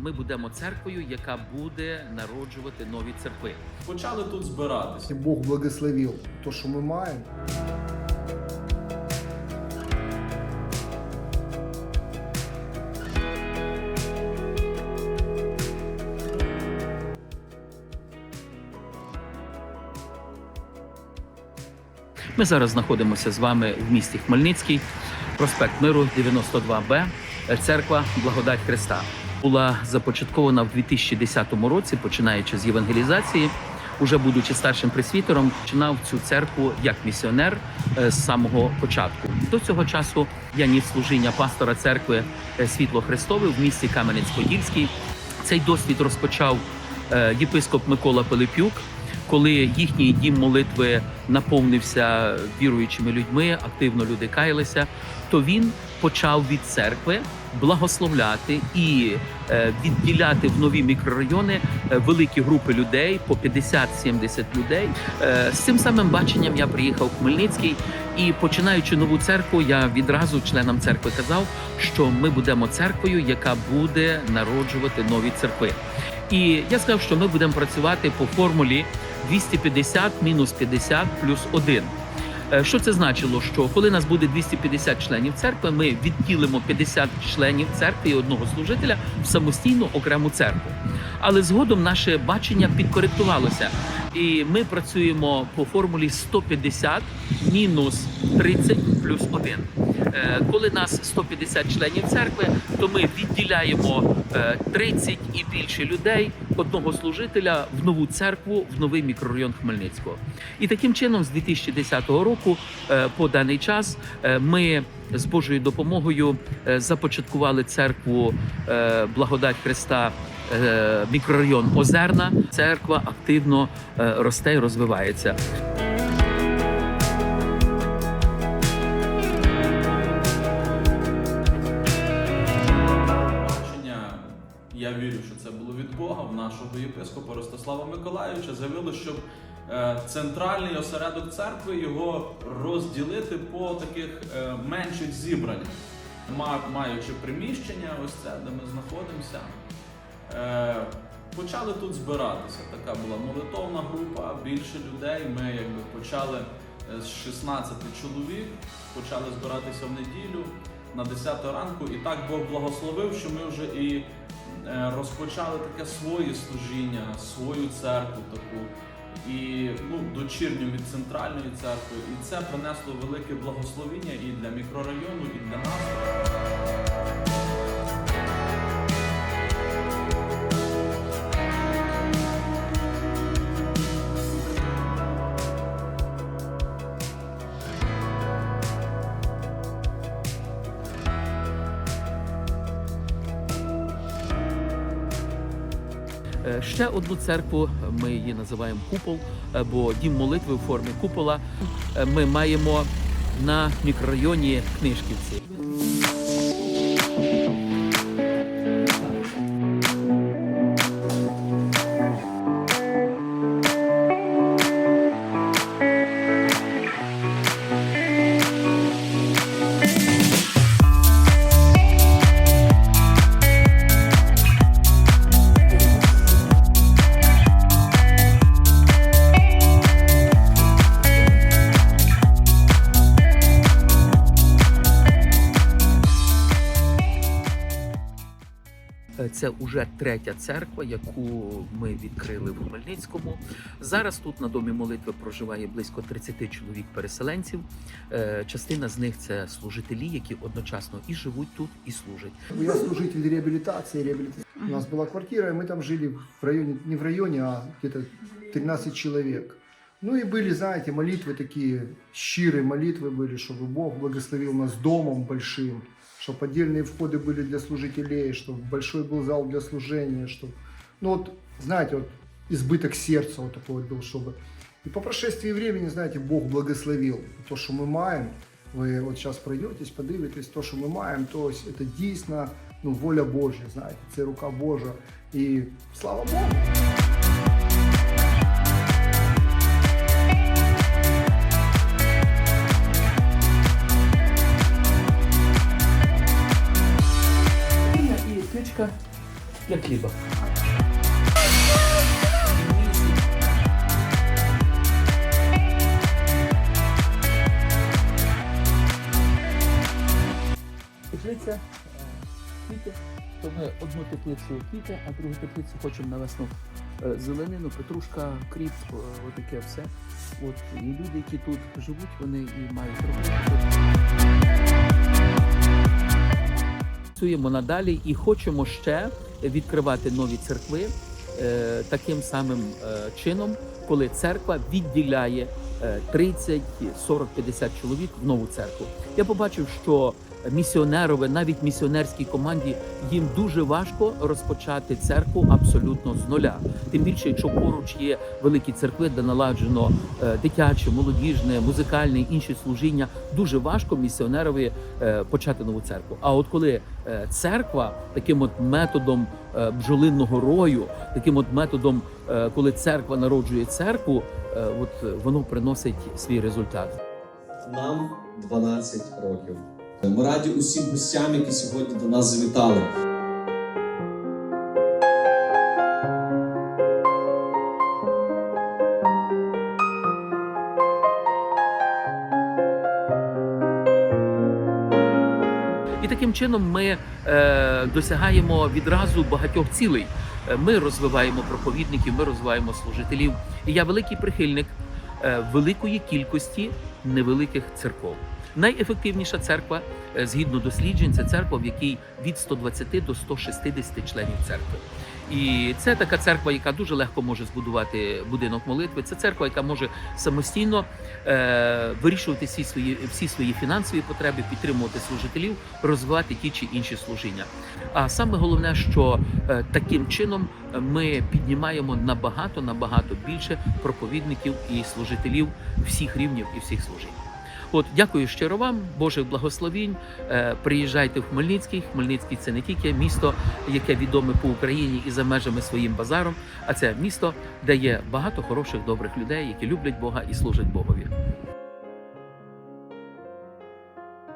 Ми будемо церквою, яка буде народжувати нові церкви. Почали тут збиратися. Бог благословил то, что мы маем. Ми зараз знаходимося з вами в місті Хмельницький, проспект Миру, 92Б, церква Благодать Христа. Була започаткована в 2010 році, починаючи з євангелізації. Уже будучи старшим пресвітером, починав цю церкву як місіонер е, з самого початку. До цього часу я ніс служіння пастора церкви е, Світло Христове в місті Кам'янець-Подільський. Цей досвід розпочав е, єпископ Микола Пилипюк, коли їхній дім молитви наповнився віруючими людьми, активно люди каялися, то він почав від церкви благословляти і е, відділяти в нові мікрорайони е, великі групи людей по 50-70 людей. Е, з цим самим баченням я приїхав в Хмельницький і починаючи нову церкву, я відразу членам церкви казав, що ми будемо церквою, яка буде народжувати нові церкви. І я сказав, що ми будемо працювати по формулі 250 мінус 50 плюс 1. Е, Що це значило? Що коли нас буде 250 членів церкви, ми відділимо 50 членів церкви і одного служителя в самостійну окрему церкву. Але згодом наше бачення підкоректувалося, і ми працюємо по формулі 150 мінус 30 плюс 1. Е, Коли нас 150 членів церкви, то ми відділяємо е, 30 і більше людей, одного служителя в нову церкву, в новий мікрорайон Хмельницького. І таким чином, з 2010 року е, по даний час е, ми з Божою допомогою е, започаткували церкву Благодать Христа. Мікрорайон Озерна церква активно росте і розвивається. Я вірю, що це було від Бога, в нашого єпископа Ростислава Миколаївича заявили, щоб е, центральний осередок церкви його розділити по таких е, менших зібраннях. Маючи приміщення, ось це, де ми знаходимося. Е, Почали тут збиратися. Така була молитовна група, більше людей. Ми якби почали з 16 чоловік, почали збиратися в неділю на 10 ранку, і так Бог благословив, що ми вже і е, розпочали таке своє служіння, свою церкву таку. І ну, дочірню від центральної церкви, і це принесло велике благословіння і для мікрорайону, і для нас. Ще одну церкву ми її називаємо купол, е, бо дім молитви в формі купола е, ми маємо на мікрорайоні Книжківці. Це уже третя церква, яку ми відкрили в Хмельницькому. Зараз тут на домі молитви проживає близько 30 чоловік переселенців. Е, Частина з них це служителі, які одночасно і живуть тут, і служать. Я служитель реабилитации. реабилитации. У нас была квартира, и мы там жили в районе, не в районе, а где-то 13 человек. Ну и были, знаете, молитвы такие, щирые молитвы были, чтобы Бог благословил нас домом большим, чтобы отдельные входы были для служителей, чтобы большой был зал для служения, чтобы, ну вот, знаете, вот избыток сердца вот такой вот был, чтобы... И по прошествии времени, знаете, Бог благословил то, что мы маем. Ви от зараз пройдетесь, подивитесь, то, що ми маємо, то ось це дійсно ну, воля Божа, знаєте, це рука Божа. І слава Богу! Для хліба. Теплиця е, квіти. То ми одну теплицю квіти, а другу теплицю хочемо на весну е, зеленину, петрушка, кріп, е, отаке все. От і люди, які тут живуть, вони і мають роботу. Працюємо надалі і хочемо ще відкривати нові церкви е, таким самим е, чином, коли церква відділяє е, 30, 40, 50 чоловік в нову церкву. Я побачив, що місіонерове, навіть місіонерській команді, їм дуже важко розпочати церкву абсолютно з нуля. Тим більше, якщо поруч є великі церкви, де наладжено е, дитяче, молодіжне, музикальне інші служіння, дуже важко місіонерові е, почати нову церкву. А от коли е, церква таким от методом бджолинного рою, таким от методом, коли церква народжує церкву, от воно приносить свій результат. Нам 12 років. Ми раді усім гостям, які сьогодні до нас завітали. І таким чином ми е, досягаємо відразу багатьох цілей. Е, Ми розвиваємо проповідників, ми розвиваємо служителів. І я великий прихильник е, великої кількості невеликих церков. Найефективніша церква, е, згідно досліджень, це церква, в якій від 120 до 160 членів церкви. І це така церква, яка дуже легко може збудувати будинок молитви. Це церква, яка може самостійно е, вирішувати всі свої всі свої фінансові потреби, підтримувати служителів, розвивати ті чи інші служіння. А саме головне, що е, таким чином е, ми піднімаємо набагато набагато більше проповідників і служителів всіх рівнів і всіх служінь. От дякую щиро вам, Божих благословінь. Е, Приїжджайте в Хмельницький. Хмельницький це не тільки місто, яке відоме по Україні і за межами своїм базаром, а це місто, де є багато хороших добрих людей, які люблять Бога і служать Богові.